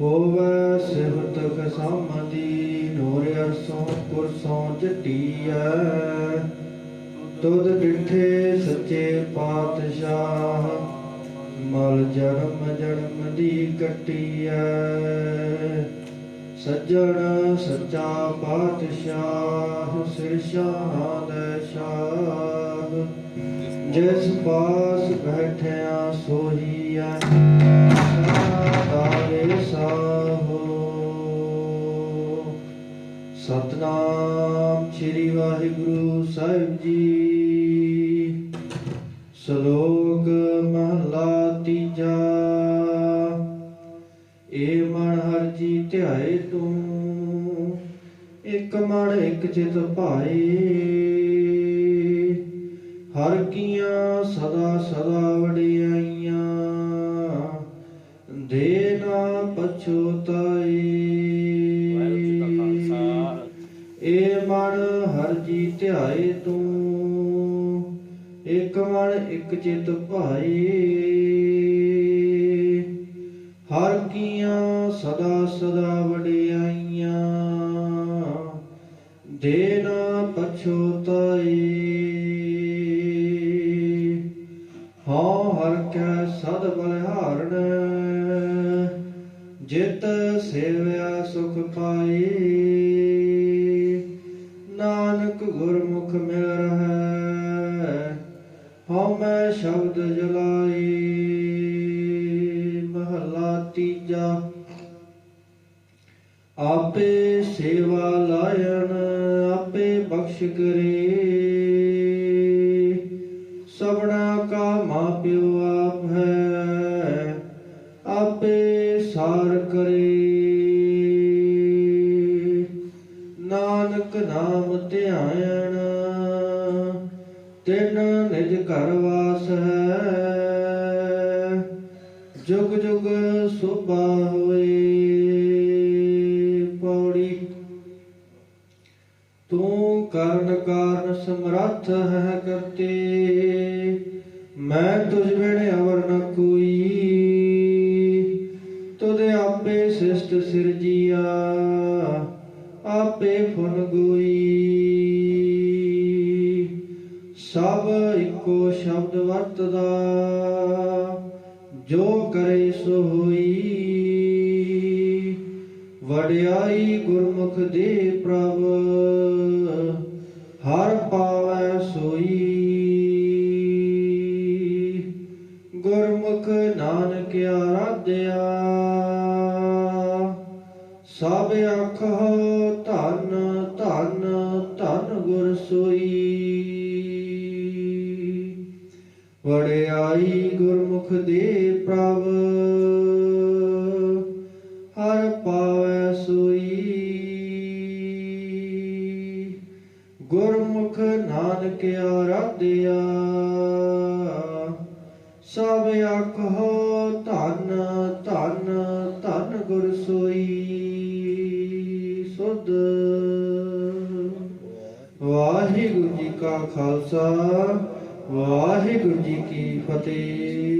ਹੋਵੇ ਸਿਵਤਕ ਸਾਮਦੀ ਨੂਰ ਅਰਸੋਂ ਪੁਰਸੋਂ ਜਟੀਐ। ਤੁਧ ਡਿਠੇ ਸੱਚੇ ਪਾਤਸ਼ਾਹ, ਮਲ ਜਨਮ ਜਨਮ ਦੀ ਕੱਟੀਐ। ਸੱਜਣ ਸੱਚਾ ਪਾਤਸ਼ਾਹ, ਸਿਰ ਸ਼ਾਹਾਂ ਦੇ ਸ਼ਾਹ। ਜਿਸ ਪਾਸ ਬੈਠਿਆ ਸੋਹੀਐ। ਸ੍ਰੀ ਵਾਹਿਗੁਰੂ ਸਾਹਿਬ ਜੀ। ਸ਼ਲੋਕ ਮਹਲਾ ਤੀਜਾ। ਏ ਮਨ ਹਰ ਜੀ ਧਿਆਏ ਤੂੰ, ਇੱਕ ਮਨ ਇੱਕ ਚਿਤ ਭਾਏ। ਹਰ ਕੀਆਂ ਸਦਾ ਸਦਾ ਵਡਿਆਈਆਂ, ਦੇ ਨਾ ਵਾਹਿਗੁਰੂ ਧਿਆਏ ਤੂੰ, ਇੱਕ ਮਨ, ਇੱਕ ਚਿਤ ਭਾਏ। ਹਰ ਕੀਆਂ ਸਦਾ ਸਦਾ ਵਡਿਆਈਆਂ, ਦੇ ਨਾ ਪਛੋਤਾਈ ਹਾਂ, ਹਰ ਕੈ ਸਦ ਬਲਿਹਾਰਣ, ਜਿਤ ਸੇਵਿਆ ਸੁਖ ਪਾਏ। ਹਉ ਸ਼ਬਦ ਜਲਾਈ ਮਹਲਾ ਤੀਜਾ। ਆਪੇ ਸੇਵਾ ਲਾਇਣ, ਆਪੇ ਬਖਸ਼ ਕਰੇ। ਸਭਨਾ ਕਾ ਮਾਪਿਓ ਆਪ ਹੈ, ਆਪੇ ਸਾਰ ਕਰੇ। ਨਾਨਕ ਨਾਮ ਧਿਆਇਣ ਤਿਨ ਨਿਜ ਘਰ ਵਾਸ। ਹੈ ਜੁਗ ਜੁਗ ਸੁਭਾ ਹੋਏ ਪੌੜੀ। ਤੂੰ ਕਰਨ ਕਾਰਨ ਸਮਰੱਥ ਹੈ ਕਰਤੇ। ਮੈਂ ਤੁਝ ਬਿਨ ਅਵਰ ਨ ਕੋਈ। ਤੁਧ ਆਪੇ ਸਿਸ਼ਟ ਸਿਰਜੀਆ ਸਭ ਇੱਕੋ ਸ਼ਬਦ ਵਰਤਦਾ, ਜੋ ਕਰੇ ਸੋ ਹੋਈ। ਵਡਿਆਈ ਗੁਰਮੁਖ ਦੇ ਪ੍ਰਭ, ਹਰ ਪਾਵੈ ਸੋਈ। ਗੁਰਮੁਖ ਨਾਨਕ ਆਰਾਧਿਆ, ਸਭ ਆਖੋ ਧਨ ਧਨ, ਧੰਨ ਗੁਰ ਸੋਈ। ਵਡਿਆਈ ਗੁਰਮੁਖ ਦੇ ਪ੍ਰਭ। ਹਰ ਪਾਵੈ ਸੋਈ। ਗੁਰਮੁਖ ਨਾਨਕ ਆਰਾਧਿਆ, ਸਭ ਆਖੋ ਧੰਨ ਧੰਨ ਧੰਨ ਗੁਰ ਸੋਈ। ਸੁਧ ਵਾਹਿਗੁਰੂ ਜੀ ਕਾ ਖਾਲਸਾ ਵਾਹਿਗੁਰੂ ਜੀ ਕੀ ਫਤਿਹ।